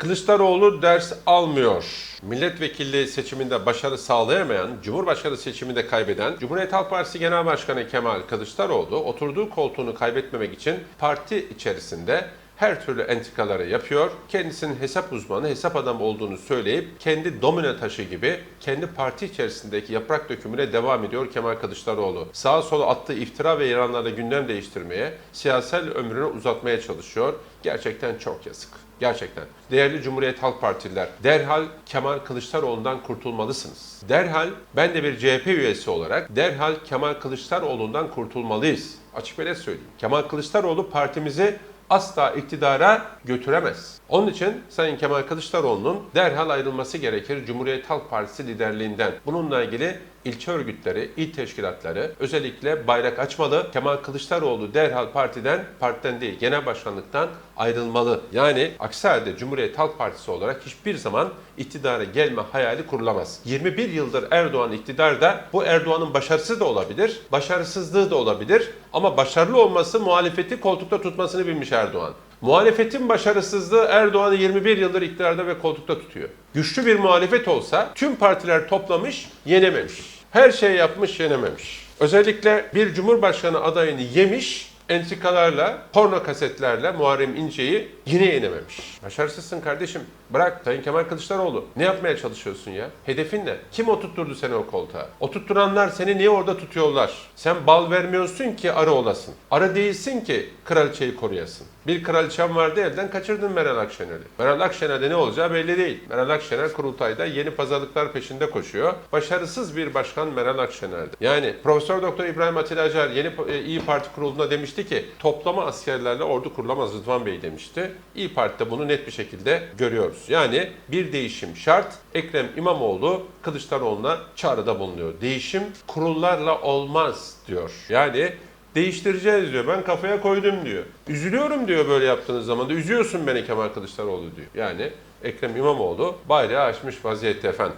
Kılıçdaroğlu ders almıyor. Milletvekilliği seçiminde başarı sağlayamayan, Cumhurbaşkanı seçiminde kaybeden Cumhuriyet Halk Partisi Genel Başkanı Kemal Kılıçdaroğlu oturduğu koltuğunu kaybetmemek için parti içerisinde her türlü entrikaları yapıyor. Kendisinin hesap uzmanı, hesap adamı olduğunu söyleyip kendi domino taşı gibi kendi parti içerisindeki yaprak dökümüne devam ediyor Kemal Kılıçdaroğlu. Sağa sola attığı iftira ve ilanlarla gündem değiştirmeye, siyasal ömrünü uzatmaya çalışıyor. Gerçekten çok yazık. Gerçekten. Değerli Cumhuriyet Halk Partililer, derhal Kemal Kılıçdaroğlu'ndan kurtulmalısınız. Derhal ben de bir CHP üyesi olarak derhal Kemal Kılıçdaroğlu'ndan kurtulmalıyız. Açık ve net söyleyeyim. Kemal Kılıçdaroğlu partimizi asla iktidara götüremez. Onun için Sayın Kemal Kılıçdaroğlu'nun derhal ayrılması gerekir Cumhuriyet Halk Partisi liderliğinden. Bununla ilgili ilçe örgütleri, il teşkilatları özellikle bayrak açmalı. Kemal Kılıçdaroğlu derhal partiden, partiden değil genel başkanlıktan ayrılmalı. Yani aksi halde Cumhuriyet Halk Partisi olarak hiçbir zaman iktidara gelme hayali kurulamaz. 21 yıldır Erdoğan iktidarda bu Erdoğan'ın başarısı da olabilir, başarısızlığı da olabilir ama başarılı olması muhalefeti koltukta tutmasını bilmiş Erdoğan. Muhalefetin başarısızlığı Erdoğan'ı 21 yıldır iktidarda ve koltukta tutuyor. Güçlü bir muhalefet olsa tüm partiler toplamış, yenememiş. Her şey yapmış, yenememiş. Özellikle bir cumhurbaşkanı adayını yemiş, entrikalarla, porno kasetlerle Muharrem İnce'yi yine yenememiş. Başarısızsın kardeşim. Bırak Sayın Kemal Kılıçdaroğlu. Ne yapmaya çalışıyorsun ya? Hedefin ne? Kim oturtturdu seni o koltuğa? Oturtturanlar seni niye orada tutuyorlar? Sen bal vermiyorsun ki arı olasın. Arı değilsin ki kraliçeyi koruyasın. Bir kraliçem vardı elden kaçırdın Meral Akşener'i. Meral Akşener'de ne olacağı belli değil. Meral Akşener kurultayda yeni pazarlıklar peşinde koşuyor. Başarısız bir başkan Meral Akşener'di. Yani Profesör Doktor İbrahim Atilla Acar yeni e, İyi Parti kurulunda demişti ki toplama askerlerle ordu kurulamaz Rıdvan Bey demişti. İyi Parti'de bunu net bir şekilde görüyoruz. Yani bir değişim şart. Ekrem İmamoğlu Kılıçdaroğlu'na çağrıda bulunuyor. Değişim kurullarla olmaz diyor. Yani değiştireceğiz diyor. Ben kafaya koydum diyor. Üzülüyorum diyor böyle yaptığınız zaman da. Üzüyorsun beni Kemal Kılıçdaroğlu diyor. Yani Ekrem İmamoğlu bayrağı açmış vaziyette efendim.